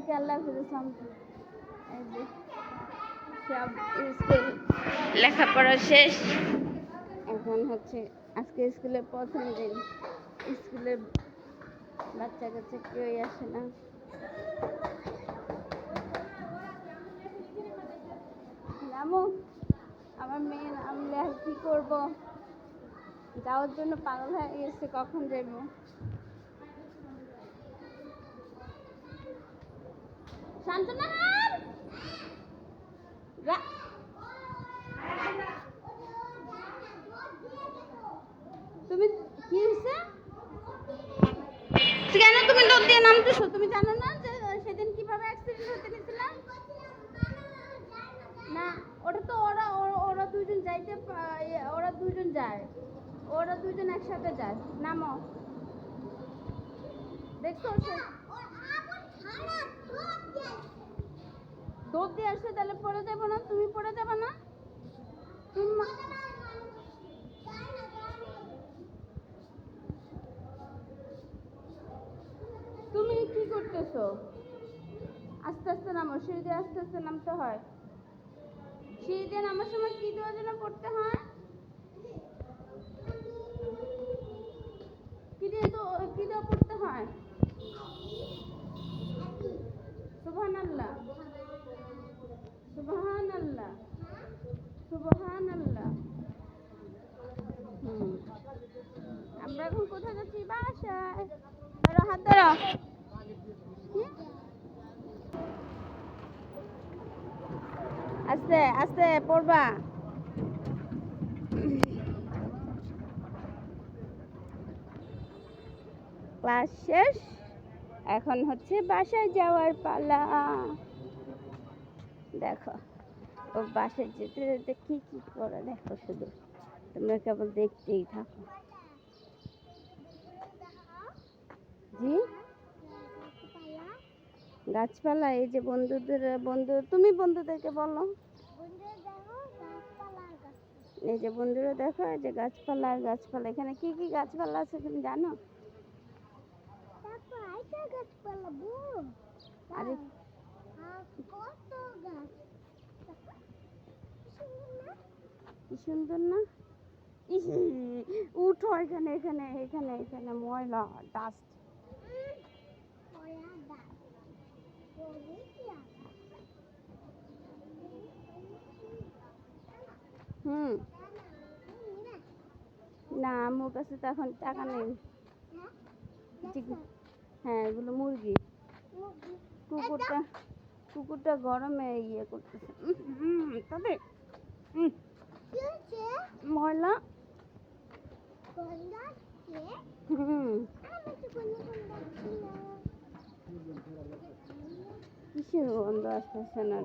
ওকে আল্লাহ school লেখাপড়া শেষ। এখন হচ্ছে আজকে স্কুলে প্রথম দিন। স্কুলে বাচ্চা কাচ্চা কেউই আসে না। আমার মেয়ে নামলে আর কি করব? যাওয়ার জন্য পাগল হয়ে গেছে, কখন যাব শান্তনা তুমি কি হয়েছে? কেন তুমি লোক দিয়ে তুমি জানো না যে সেদিন কীভাবে অ্যাক্সিডেন্ট হতে গেছিল? না ওটা তো ওরা- ওরা দুজন যাইতে ইয়ে, ওরা দুজন যায়। ওরা দুজন একসাথে যায়। নামো। দেখছ দৌড় দিয়ে আসলে তাহলে পড়ে যাব না তুমি পড়ে যাবে না? তুমি তুমি কি করতেছো? আস্তে আস্তে নামো সিঁড়ি দিয়ে আস্তে আস্তে নামতে হয়। সিঁড়ি দিয়ে নামার সময় কি দেওয়ার জন্য পড়তে হয় কি দিয়ে তো কি দিয়ে পড়তে হয় সুবহান আল্লাহ সুবহান আল্লাহ সুবহান আল্লাহ হুম আমরা এখন যাচ্ছি বাসায় হাত আস্তে আস্তে পড়বা ক্লাস শেষ। এখন হচ্ছে বাসায় যাওয়ার পালা। দেখো, ও বাসায় যেতে যেতে কি কি করে? দেখো শুধু, তোমরা কেবল দেখতেই থাকো। জি। গাছপালা। এই যে বন্ধুদের বন্ধু তুমি বন্ধুদেরকে বলো। এই যে বন্ধুরা দেখো এই যে গাছপালা আর গাছপালা। এখানে কি কি গাছপালা আছে তুমি জানো? আরে কি সুন্দর না? উঠো এখানে এখানে এখানে এখানে ময়লা ডাস্ট হুম। না আমার কাছে তো এখন টাকা নেই। হ্যাঁ এগুলো মুরগি। কুকুরটা কুকুরটা গরমে ইয়ে করতেছে। তবে ময়লা। হুম। কিসের গন্ধ আসতেছে না?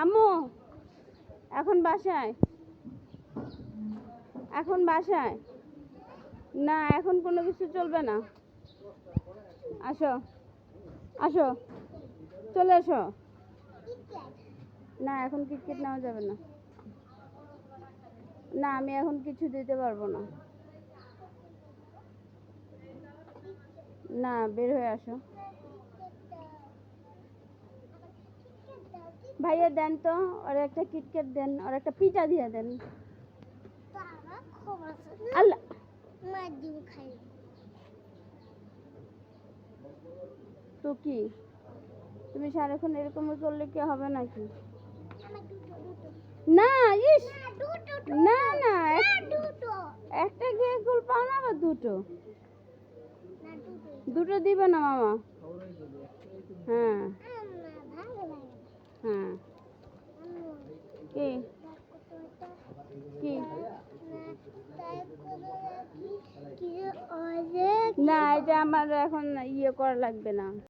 আম্মু, এখন বাসায়? এখন বাসায়? না, এখন কোনো কিছু চলবে না। আসো আসো, চলে এসো না, এখন ক্রিকেট নেওয়া যাবে না। না, আমি এখন কিছু দিতে পারব না। না বের হয়ে আসো। ভাইয়া দেন তো ওর একটা কিটকেট দেন ওর একটা পিঠা দিয়ে দেন। আল্লাহ। তো কি? তুমি সারাক্ষণ এরকম করলে কি হবে নাকি? না ইস! না না একটা গিয়ে গোল পাও না আবার দুটো? দুটো দিবে না মামা? হ্যাঁ। হ্যাঁ। কি? না, এটা আমার এখন ইয়ে করা লাগবে না।